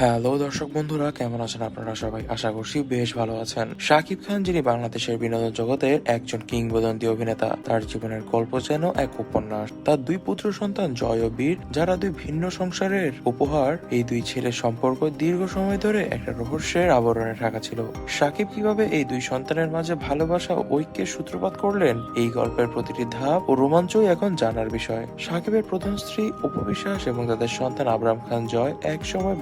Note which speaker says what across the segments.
Speaker 1: Hello দর্শক বন্ধুরা, কেমন আছেন আপনারা সবাই? আশা করছি বেশ ভালো আছেন। শাকিব খান, যিনি বাংলাদেশের বিনোদন জগতের একজন কিংবদন্তি অভিনেতা, তার জীবনের গল্প যেন এক উপন্যাস। তার দুই পুত্র সন্তান জয় ও বীর, যারা দুই ভিন্ন সংসারের উপহার, এই দুই ছেলের সম্পর্ক দীর্ঘ সময় ধরে একটা রহস্যের আবরণে ঢাকা ছিল। শাকিব কীভাবে এই দুই সন্তানের মাঝে ভালোবাসা ঐক্যের সূত্রপাত করলেন, এই গল্পের প্রতিটি ধাপ ও রোমাঞ্চই এখন জানার বিষয়। সাকিবের প্রথম স্ত্রী উপবিশ্বাস এবং তাদের সন্তান আবরাম খান জয় এক সময়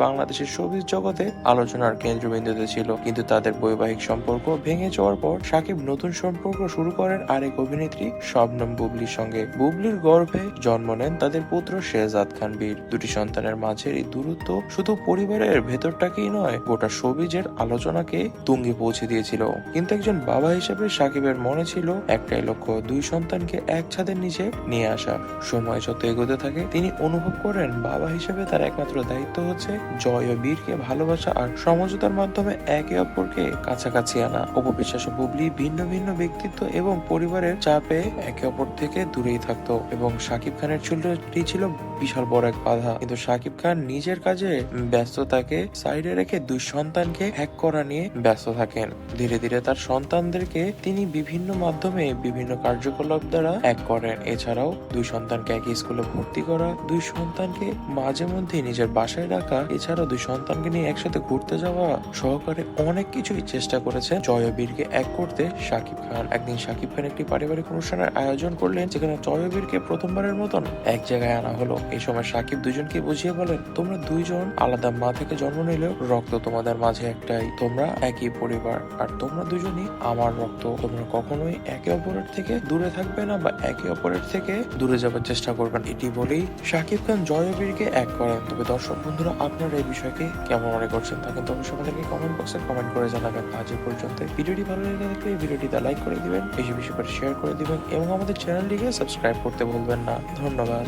Speaker 1: বাংলাদেশের শোবিজ জগতে আলোচনার কেন্দ্রবিন্দুতে ছিল, কিন্তু তাদের বৈবাহিক সম্পর্ক ভেঙে যাওয়ার পর সাকিব নতুন সম্পর্ক শুরু করেন আরেক অভিনেত্রী শবনম বুবলির সঙ্গে। বুবলির গর্ভে জন্ম নেন তাদের পুত্র শেহজাদ খান বীর। দুটি সন্তানের মাঝের এই দূরত্ব শুধু পরিবারের ভেতরটাকেই নয়, গোটা শোবিজের আলোচনাকে তুঙ্গে পৌঁছে দিয়েছিল। কিন্তু একজন বাবা হিসেবে সাকিবের মনে ছিল, একটাই লক্ষ্য, দুই সন্তানকে এক ছাদের নিচে নিয়ে আসা। সময় যত এগোতে থাকে, তিনি অনুভব করেন বাবা হিসেবে তার একমাত্র দায়িত্ব হচ্ছে জয় ও বীরকে ভালোবাসা আর সমঝোতার মাধ্যমে একে অপরকে কাছাকাছি আনা। অপবিশ্বাস ও বুবলি ভিন্ন ভিন্ন ব্যক্তিত্ব এবং পরিবারের চাপে একে অপর থেকে দূরেই থাকতো এবং সাকিব খানের চুলটি ছিল বিশাল বড় এক বাধা। কিন্তু সাকিব খান নিজের কাজে ব্যস্ততাকে সাইডে রেখে দুই সন্তানকে হ্যাক করা নিয়ে ব্যস্ত থাকেন। ধীরে ধীরে তার সন্তানদেরকে তিনি বিভিন্ন মাধ্যমে বিভিন্ন কার্যকলাপ দ্বারা এক করেন। এছাড়াও দুই সন্তানকে একই স্কুলে ভর্তি করা, দুই সন্তানকে মাঝে মধ্যে নিজের বাসায় রাখা, এছাড়াও দুই সন্তানকে নিয়ে একসাথে ঘুরতে যাওয়া সহকারে অনেক কিছুই চেষ্টা করেছেন জয়বীরকে এক করতে সাকিব খান। একদিন সাকিব খান একটি পারিবারিক অনুষ্ঠানের আয়োজন করলেন, যেখানে জয়বীরকে প্রথমবারের মতন এক জায়গায় আনা হলো। এই সময় সাকিব দুজনকে বুঝিয়ে বলেন, তোমরা দুইজন আলাদা মা থেকে জন্ম নিলেও রক্ত তোমাদের মাঝে একটাই। তোমরা একই পরিবার, আর তোমরা দুজনই আমার রক্ত। তোমরা কখনোই একে অপরের থেকে দূরে থাকবে না বা একে অপরের থেকে দূরে যাবার চেষ্টা করবেন এটি বলেই সাকিব খান জয়বীরকে এক করেন। তবে দর্শক বন্ধুরা, আপনারা এই বিষয়কে কেমন মনে করছেন তা কিন্তু অবশ্যই আমাদেরকে কমেন্ট বক্সে কমেন্ট করে জানাবেন। আজ পর্যন্ত ভিডিওটি ভালো লেগে থাকলে ভিডিওটিতে লাইক করে দিবেন, বেশি বেশি করে শেয়ার করে দিবেন এবং আমাদের চ্যানেলটিকে সাবস্ক্রাইব করতে ভুলবেন না। ধন্যবাদ।